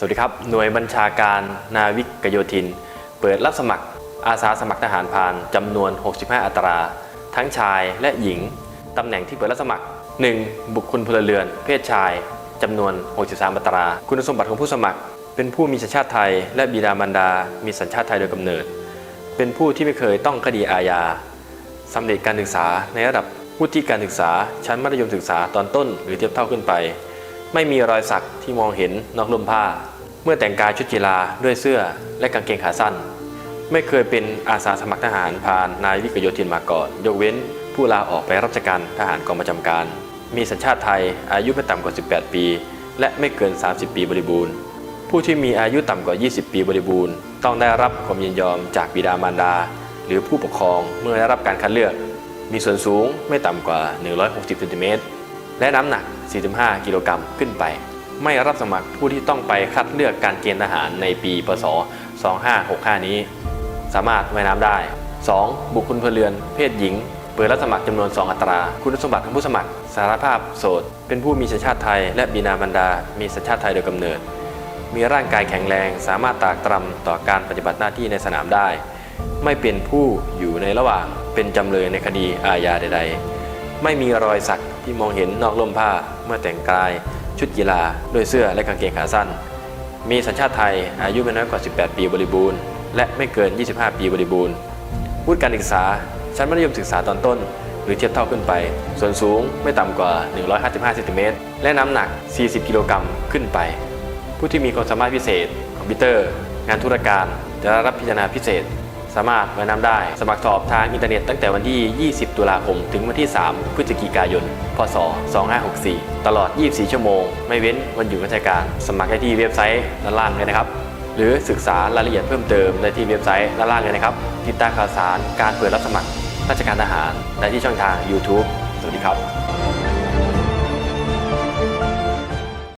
สวัสดีครับ หน่วยบัญชาการนาวิกโยธิน เปิดรับสมัครอาสาสมัครทหารพานจำนวน 65 อัตรา ทั้งชายและหญิง ตำแหน่งที่เปิดรับสมัคร 1. บุคคลพลเรือน เพศชายจำนวน 63 อัตรา คุณสมบัติของผู้สมัคร เป็นผู้มีสัญชาติไทย และบิดามารดา มีสัญชาติไทยโดยกำเนิด เป็นผู้ที่ไม่เคยต้องคดีอาญาสำเร็จการศึกษาในระดับวุฒิการศึกษาชั้นมัธยมศึกษาตอนต้น หรือเทียบเท่าขึ้นไป ไม่มีรอยสักที่มองเห็นนอกลมผ้า เมื่อแต่งกายชุดกีฬาด้วยเสื้อและกางเกงขาสั้น ไม่เคยเป็นอาสาสมัครทหารพรานนายวิกโยธินมาก่อน ยกเว้นผู้ลาออกไปรับราชการทหารกองประจำการ มีสัญชาติไทยอายุไม่ต่ำกว่า 18 ปี และไม่เกิน 30 ปีบริบูรณ์ ผู้ที่มีอายุต่ำกว่า 20 ปีบริบูรณ์ ต้องได้รับความยินยอมจากบิดามารดา หรือผู้ปกครองเมื่อได้รับการคัดเลือก มีส่วนสูงไม่ต่ำกว่า 160เซนติเมตร และน้ำหนัก 45 กิโลกรัมขึ้นไป ไม่รับสมัครผู้ที่ต้องไปคัดเลือกการเกณฑ์ทหารในปีพศ 2565 นี้ สามารถว่ายน้ำได้ 2. บุคคลพลเรือน เพศหญิง เปิดรับสมัครจำนวน 2 อัตรา คุณสมบัติของผู้สมัคร สารภาพโสด เป็นผู้มีสัญชาติไทย และบิดามารดา มีสัญชาติไทยโดยกำเนิด มีร่างกายแข็งแรง สามารถตากตรำต่อการปฏิบัติหน้าที่ในสนามได้ ไม่เป็นผู้อยู่ในระหว่างเป็นจำเลยในคดีอาญาใด ๆ ไม่มีรอยสักที่มองเห็นนอกร่มผ้าเมื่อแต่งกาย ชุดกีฬาด้วยเสื้อและกางเกงขาสั้น มีสัญชาติไทยอายุไม่น้อยกว่า 18 ปีบริบูรณ์ และไม่เกิน 25 ปีบริบูรณ์วุฒิการศึกษาชั้นมัธยมศึกษาตอนต้น หรือเทียบเท่าขึ้นไป ส่วนสูงไม่ต่ำกว่า 155เซนติเมตรและน้ำหนัก 40 กิโลกรัมขึ้นไป ผู้ที่มีความสามารถพิเศษ คอมพิวเตอร์ งานธุรการจะรับพิจารณาพิเศษ สามารถว่ายน้ำได้ สมัครสอบทางอินเทอร์เน็ตตั้งแต่วันที่ 20 ตุลาคม ถึงวันที่ 3 พฤศจิกายน พศ 2564 ตลอด 24 ชั่วโมง ไม่เว้นวันหยุดราชการ สมัครได้ที่เว็บไซต์ด้านล่างเลยนะครับ หรือศึกษารายละเอียดเพิ่มเติมได้ที่เว็บไซต์ด้านล่างเลยนะครับ ติดตามข่าวสารการเปิดรับสมัครราชการทหารได้ที่ช่องทาง YouTube สวัสดีครับ